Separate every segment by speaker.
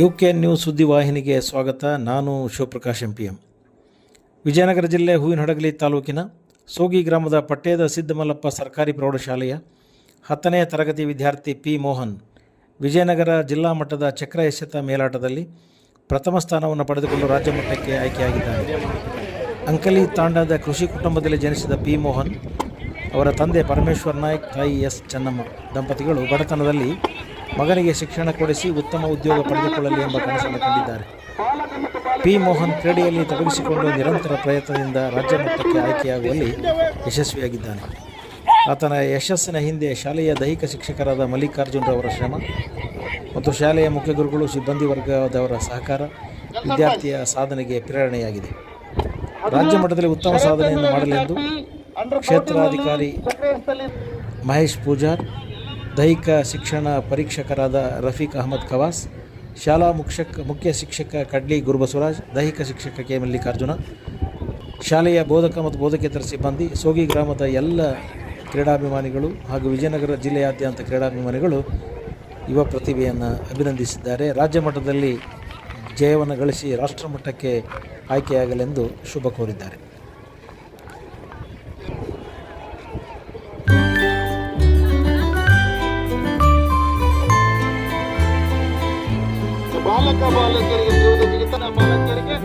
Speaker 1: U K news ಸುದ್ದಿವಾಹಿನಿಗೆ ಸ್ವಾಗತ. ನಾನು Shivaprakash M P M Vijayanagara ಜಿಲ್ಲೆ ಹೂವಿನಹಡಗಲಿ ತಾಲೂಕಿನ ಸೋಗಿ ಗ್ರಾಮದ ಪಟ್ಟೇದ ಸಿದ್ದಮಲ್ಲಪ್ಪ ಸರ್ಕಾರಿ ಪ್ರೌಢಶಾಲೆಯ ಹತ್ತನೇ ತರಗತಿ ವಿದ್ಯಾರ್ಥಿ ಪಿ ಮೋಹನ್ ವಿಜಯನಗರ ಜಿಲ್ಲಾ ಮಟ್ಟದ ಚಕ್ರ ಎಸೆತ ಮೇಲಾಟದಲ್ಲಿ ಪ್ರಥಮ ಸ್ಥಾನವನ್ನು ಪಡೆದುಕೊಂಡು ರಾಜ್ಯ ಮಟ್ಟಕ್ಕೆ ಆಯ್ಕೆಯಾಗಿದ್ದಾರೆ. ಅಂಕಲಿ ತಾಂಡದ ಕೃಷಿ ಕುಟುಂಬದಲ್ಲಿ ಜನಿಸಿದ ಪಿ ಮೋಹನ್ ಅವರ ತಂದೆ ಪರಮೇಶ್ವರ್ ನಾಯ್ಕ್, ತಾಯಿ ಎಸ್ ಚೆನ್ನಮ್ಮ ದಂಪತಿಗಳು ಬಡತನದಲ್ಲಿ ಮಗನಿಗೆ ಶಿಕ್ಷಣ ಕೊಡಿಸಿ ಉತ್ತಮ ಉದ್ಯೋಗ ಪಡೆದುಕೊಳ್ಳಲಿ ಎಂಬ ಕನಸನ್ನು ಕಂಡಿದ್ದಾರೆ. ಪಿ. ಮೋಹನ್ ಕ್ರೀಡೆಯಲ್ಲಿ ತೊಡಗಿಸಿಕೊಂಡು ನಿರಂತರ ಪ್ರಯತ್ನದಿಂದ ರಾಜ್ಯ ಮಟ್ಟಕ್ಕೆ ಆಯ್ಕೆಯಾಗುವಲ್ಲಿ ಯಶಸ್ವಿಯಾಗಿದ್ದಾನೆ. ಆತನ ಯಶಸ್ಸಿನ ಹಿಂದೆ ಶಾಲೆಯ ದೈಹಿಕ ಶಿಕ್ಷಕರಾದ ಮಲ್ಲಿಕಾರ್ಜುನರವರ ಶ್ರಮ ಮತ್ತು ಶಾಲೆಯ ಮುಖ್ಯಗುರುಗಳು ಸಿಬ್ಬಂದಿ ವರ್ಗದವರ ಸಹಕಾರ ವಿದ್ಯಾರ್ಥಿಯ ಸಾಧನೆಗೆ ಪ್ರೇರಣೆಯಾಗಿದೆ. ರಾಜ್ಯ ಮಟ್ಟದಲ್ಲಿ ಉತ್ತಮ ಸಾಧನೆಯನ್ನು ಮಾಡಲೆಂದು ಕ್ಷೇತ್ರಾಧಿಕಾರಿ ಮಹೇಶ್ ಪೂಜಾರ್ ದೈಹಿಕ ಶಿಕ್ಷಣ ಪರೀಕ್ಷಕರಾದ ರಫೀಕ್ ಅಹಮದ್ ಖವಾಸ್ ಶಾಲಾ ಮುಖ್ಯಕ್ ಮುಖ್ಯ ಶಿಕ್ಷಕ ಕಡ್ಲಿ ಗುರುಬಸವರಾಜ್ ದೈಹಿಕ ಶಿಕ್ಷಕ ಕೆ ಮಲ್ಲಿಕಾರ್ಜುನ, ಶಾಲೆಯ ಬೋಧಕ ಮತ್ತು ಬೋಧಕೇತರ ಸಿಬ್ಬಂದಿ, ಸೋಗಿ ಗ್ರಾಮದ ಎಲ್ಲ ಕ್ರೀಡಾಭಿಮಾನಿಗಳು ಹಾಗೂ ವಿಜಯನಗರ ಜಿಲ್ಲೆಯಾದ್ಯಂತ ಕ್ರೀಡಾಭಿಮಾನಿಗಳು ಯುವ ಪ್ರತಿಭೆಯನ್ನು ಅಭಿನಂದಿಸಿದ್ದಾರೆ. ರಾಜ್ಯ ಮಟ್ಟದಲ್ಲಿ ಜಯವನ್ನು ಗಳಿಸಿ ರಾಷ್ಟ್ರ ಮಟ್ಟಕ್ಕೆ ಆಯ್ಕೆಯಾಗಲೆಂದು ಶುಭ ಕೋರಿದ್ದಾರೆ.
Speaker 2: ಬಾಲಕ ಬಾಲಕಿಯರಿಗೆ ಜೀವದ ಜಿಗಿತನ ಬಾಲಕಿಯರಿಗೆ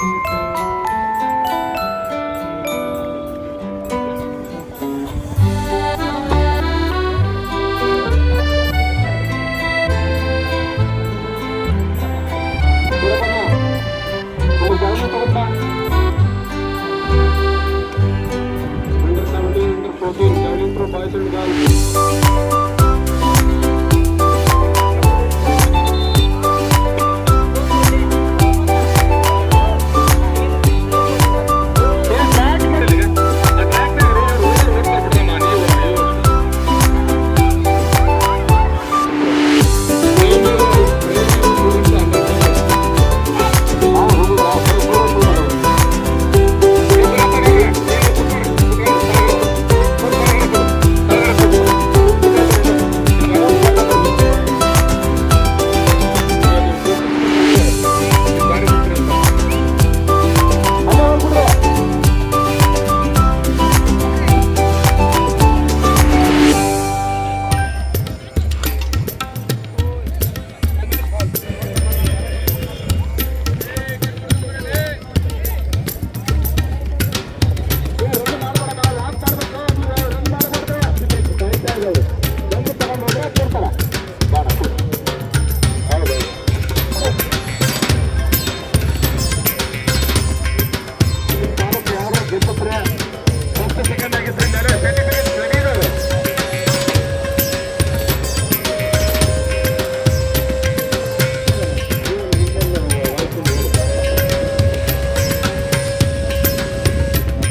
Speaker 2: Thank you.